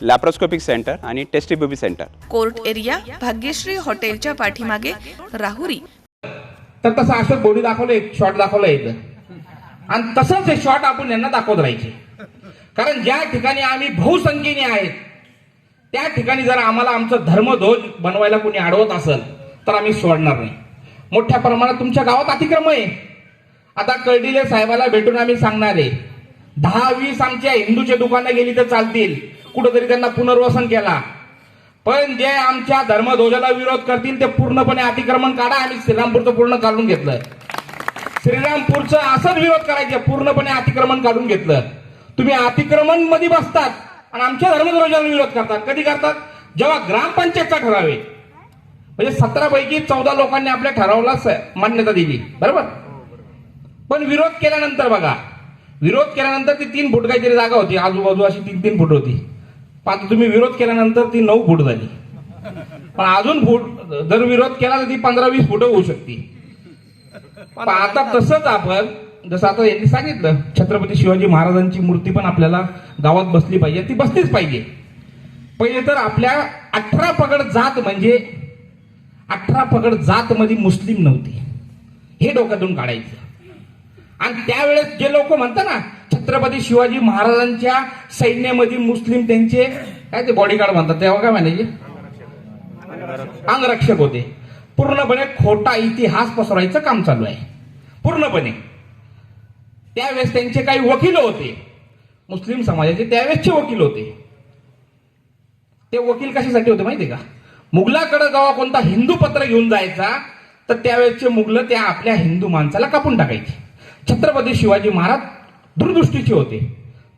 Laparoscopic centre आणि test baby centre court area Bhagyashree हॉटेलच्या पाठीमागे राहुरी. तर तसं असं बॉडी दाखवलं एक शॉट दाखवलं इथं आणि तसंच हे शॉट आपण यांना दाखवत राहायचे. कारण ज्या ठिकाणी आम्ही बहुसंख्येने आहेत त्या ठिकाणी जर आम्हाला आमचं धर्मध्वज बनवायला कोणी अडवत असेल तर आम्ही सोडणार नाही. मोठ्या प्रमाणात तुमच्या गावात अतिक्रम आहे. आता कळडिले साहेबाला भेटून आम्ही सांगणार आहे दहा वीस आमच्या हिंदूचे दुकानं गेली तर चालतील. कुठंतरी त्यांना पुनर्वसन केला. पण जे आमच्या धर्मध्वजाला विरोध करतील ते पूर्णपणे अतिक्रमण काढा आणि श्रीरामपूरचं पूर्ण काढून घेतलं. श्रीरामपूरचं असंच विरोध करायचे पूर्णपणे अतिक्रमण काढून घेतलं. तुम्ही अतिक्रमणमध्ये बसतात आणि आमच्या धर्मध्वजाला विरोध करतात. कधी करतात? जेव्हा ग्रामपंचायतचा ठराव आहे. म्हणजे सतरा पैकी चौदा लोकांनी आपल्या ठरावाला मान्यता दिली. बरोबर? पण विरोध केल्यानंतर बघा. विरोध केल्यानंतर ती तीन फूट काहीतरी जागा होती. आजूबाजू अशी तीन तीन फूट होती. आता तुम्ही विरोध केल्यानंतर ती नऊ फूट झाली. पण अजून फूट जर विरोध केला तर ती पंधरा वीस फूट होऊ शकते. पण आता तसंच आपण जसं आता यांनी सांगितलं छत्रपती शिवाजी महाराजांची मूर्ती पण आपल्याला गावात बसली पाहिजे. ती बसलीच पाहिजे. पहिले तर आपल्या अठरा पगड जात म्हणजे अठरा पगड जात मध्ये मुस्लिम नव्हती. हे डोक्यातून काढायचं. आणि त्यावेळेस जे लोक म्हणतात ना छत्रपती शिवाजी महाराजांच्या सैन्यामध्ये मुस्लिम त्यांचे काय ते बॉडीगार्ड म्हणतात तेव्हा हो काय म्हणायचे अंगरक्षक होते. पूर्णपणे खोटा इतिहास पसरवायचं काम चालू आहे. पूर्णपणे. त्यावेळेस त्यांचे काही वकील होते. मुस्लिम समाजाचे त्यावेळेसचे वकील होते. ते वकील कशासाठी होते माहितीये का? मुघलाकडे जेव्हा कोणता हिंदू पत्र घेऊन जायचा तर त्यावेळेसचे मुघल त्या आपल्या हिंदू माणसाला कापून टाकायचे. छत्रपती शिवाजी महाराज दूरदृष्टीचे होते.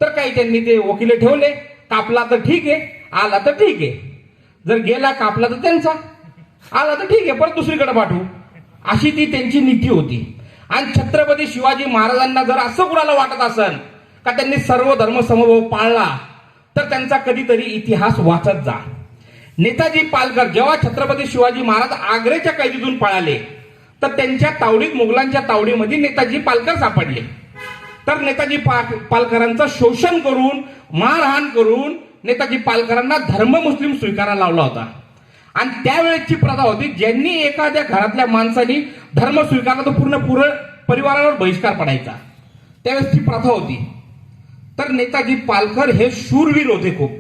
तर काही त्यांनी ते वकील ठेवले कापला तर ठीक आहे आला तर ठीक आहे. जर गेला कापला तर त्यांचा. आला तर ठीक आहे परत दुसरीकडे पाठवू. अशी ती त्यांची नीती होती. आणि छत्रपती शिवाजी महाराजांना जर असं कुणाला वाटत असन का त्यांनी सर्व धर्म समभाव पाळला तर त्यांचा कधीतरी इतिहास वाचत जा. नेताजी पालकर जेव्हा छत्रपती शिवाजी महाराज आग्रेच्या कैदीतून पळाले तर त्यांच्या तावडीत मुघलांच्या तावडीमध्ये नेताजी पालकर सापडले. तर नेताजी पालकरांचं शोषण करून मारहाण करून नेताजी पालकरांना धर्म मुस्लिम स्वीकारायला लावला होता. आणि त्यावेळेची प्रथा होती ज्यांनी एखाद्या घरातल्या माणसानी धर्म स्वीकारला तो पूर्ण पूर्ण परिवारावर बहिष्कार पडायचा. त्यावेळेसची प्रथा होती. तर नेताजी पालकर हे शूरवीर होते खूप.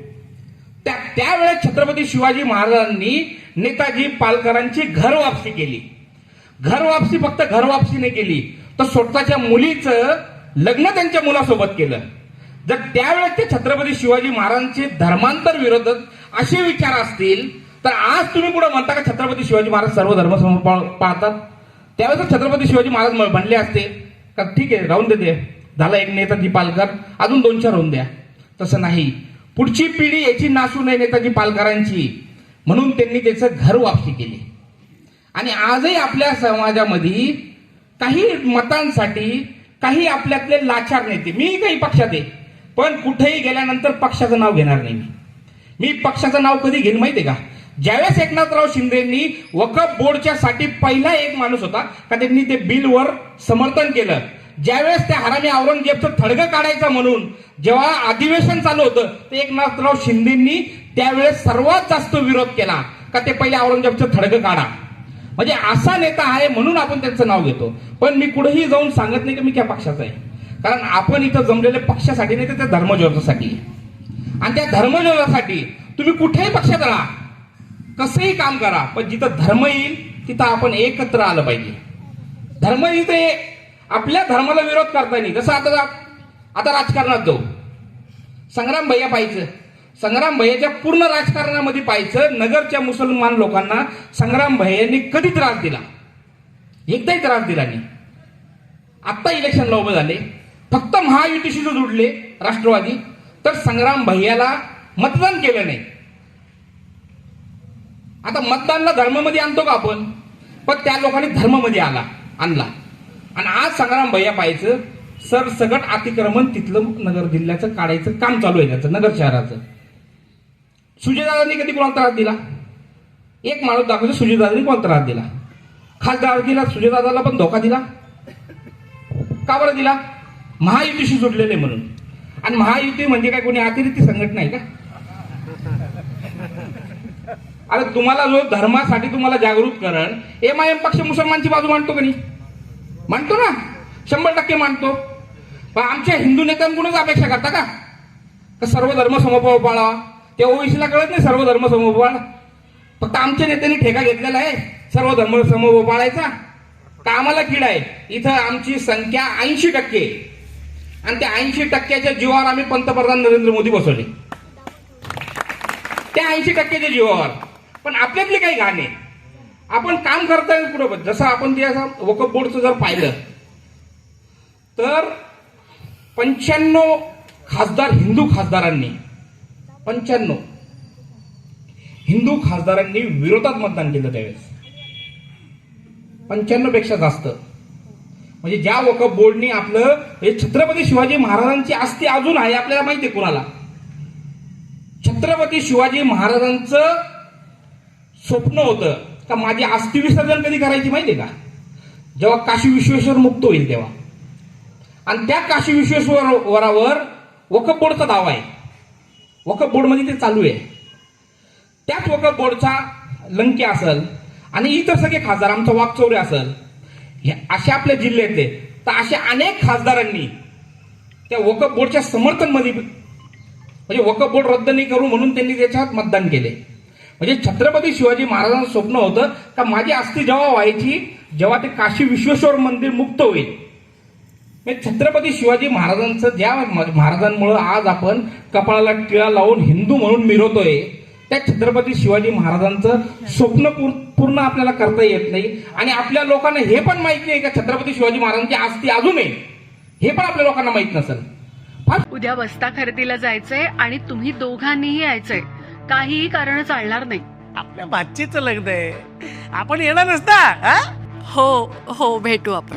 त्या त्यावेळेस छत्रपती शिवाजी महाराजांनी नेताजी पालकरांची घर वापसी केली. घर वापसी फक्त घर वापसी नाही केली. तर स्वतःच्या मुलीचं लग्न त्यांच्या मुलासोबत केलं. जर त्यावेळेस ते छत्रपती शिवाजी महाराजांचे धर्मांतर विरोधक असे विचार असतील तर आज तुम्ही पुढे म्हणता का छत्रपती शिवाजी महाराज सर्व धर्म समोर पाळ- पाळतात? त्यावेळेस छत्रपती शिवाजी महाराज बनले म्हणले असते का ठीक आहे राहून देते झाला एक नेताजी पालकर अजून दोन चार होऊन द्या. तसं नाही. पुढची पिढी याची नासू नये नेताजी पालकरांची. म्हणून त्यांनी त्याचं घर वापसी केली. आणि आजही आपल्या समाजामध्ये काही मतांसाठी काही आपल्यातले लाचार नेते मी काही पक्षात आहे. पण कुठेही गेल्यानंतर पक्षाचं नाव घेणार नाही मी. मी पक्षाचं नाव कधी घेईन माहितीये का? ज्यावेळेस एकनाथराव शिंदेनी वकफ बोर्डच्या साठी पहिला एक माणूस होता का त्यांनी ते बिलवर समर्थन केलं. ज्यावेळेस त्या हरामी औरंगजेबचं थडगं काढायचं म्हणून जेव्हा अधिवेशन चालू होतं ते एकनाथराव शिंदेनी त्यावेळेस सर्वात जास्त विरोध केला का ते पहिले औरंगजेबचं थडगं काढा. म्हणजे असा नेता आहे म्हणून आपण त्यांचं नाव घेतो. पण मी कुठेही जाऊन सांगत नाही की मी त्या पक्षाचा आहे. कारण आपण इथं जमलेले पक्षासाठी नाही तर त्या धर्मज्योतासाठी आणि त्या धर्मज्योतासाठी तुम्ही कुठेही पक्षात राहा. कसंही काम करा पण जिथं धर्म येईल तिथं आपण एकत्र आलं पाहिजे. धर्म इथे आपल्या धर्माला विरोध करता येईल जसं आता आता राजकारणात जाऊ. संग्राम भैया पाहिजे संग्राम भैयाच्या पूर्ण राजकारणामध्ये पाहायचं नगरच्या मुसलमान लोकांना संग्राम भैयांनी कधी त्रास दिला? एकदाही त्रास दिला नाही. आत्ता इलेक्शनला उभे झाले. फक्त महायुतीशी जो जुडले राष्ट्रवादी तर संग्राम भैयाला मतदान केलं नाही. आता मतदानला धर्मामध्ये आणतो का आपण? पण त्या लोकांनी धर्मामध्ये आला आणला. आणि आज संग्राम भैया पाहायचं सरसगट अतिक्रमण तिथलं नगर जिल्ह्याचं काढायचं काम चालू आहे त्याचं नगर शहराचं. सुजयदादांनी कधी कोणाला त्रास दिला? एक माणूस दाखवतो सुजयदादांनी कोणाला त्रास दिला? खासदार दिला सुजयदादाला पण धोका दिला? का बरं दिला? महायुतीशी जोडलेले म्हणून. आणि महायुती म्हणजे काय कोणी अतिरिक्त संघटना आहे का? अरे तुम्हाला जो धर्मासाठी तुम्हाला जागृत करण एम आय एम पक्ष मुसलमानची बाजू मांडतो का नाही? मांडतो ना. शंभर टक्के मांडतो पण आमच्या हिंदू नेत्यांकडूनच अपेक्षा करता का? का सर्व धर्म समभाव पाळावा त्या ओबीसीला कळत नाही सर्व धर्म समभाव फक्त आमच्या नेत्यांनी ठेका घेतलेला आहे सर्व धर्म समभाव पाळायचा का आम्हाला किड आहे. इथं आमची संख्या ऐंशी टक्के. आणि त्या ऐंशी टक्क्याच्या जीवावर आम्ही पंतप्रधान नरेंद्र मोदी बसवले. त्या ऐंशी टक्क्याच्या जीवावर. पण आपल्यातले काही गाणे आपण काम करताय कुठं जसं आपण ते असं वकफ बोर्डचं जर पाहिलं तर पंच्याण्णव खासदार हिंदू खासदारांनी पंच्याण्णव. हिंदू खासदारांनी विरोधात मतदान केलं त्यावेळेस. पंच्याण्णवपेक्षा जास्त. म्हणजे ज्या वकफ बोर्डनी आपलं हे छत्रपती शिवाजी महाराजांची आस्ती अजून आहे आपल्याला माहिती आहे कुणाला? छत्रपती शिवाजी महाराजांचं स्वप्न होतं का माझी अस्थि विसर्जन कधी करायची माहितीये का? जेव्हा काशी विश्वेश्वर मुक्त होईल तेव्हा. आणि त्या काशी विश्वेश्वरावर वकफ बोर्डचा दावा आहे. वकफ बोर्डमध्ये ते चालू आहे. त्याच वकफ बोर्डचा लंके असल आणि इतर सगळे खासदार आमचा वाकचौरे असल हे अशा आपल्या जिल्ह्यातले तर अशा अनेक खासदारांनी त्या वकफ बोर्डच्या समर्थनमध्ये म्हणजे वकफ बोर्ड रद्द नाही करू म्हणून त्यांनी त्याच्यात मतदान केले. म्हणजे छत्रपती शिवाजी महाराजांचं स्वप्न होतं का माझी अस्थि जेव्हा व्हायची जेव्हा ते काशी विश्वेश्वर मंदिर मुक्त होईल छत्रपती शिवाजी महाराजांचं ज्या महाराजांमुळं आज आपण कपाळाला टिळा लावून हिंदू म्हणून मिरवतोय त्या छत्रपती शिवाजी महाराजांचं स्वप्न पूर- पूर्ण आपल्याला करता येत नाही. आणि आपल्या लोकांना हे पण माहिती आहे का छत्रपती शिवाजी महाराजांची आस्ती अजून आहे? हे पण आपल्या लोकांना माहीत नसेल. फार उद्या बस्ता खरेदीला जायचंय आणि तुम्ही दोघांनीही यायचंय. काहीही कारण चालणार नाही. आपल्या भाचीचं लग्न आहे. आपण येणार नसता हा? हो हो भेटू आपण.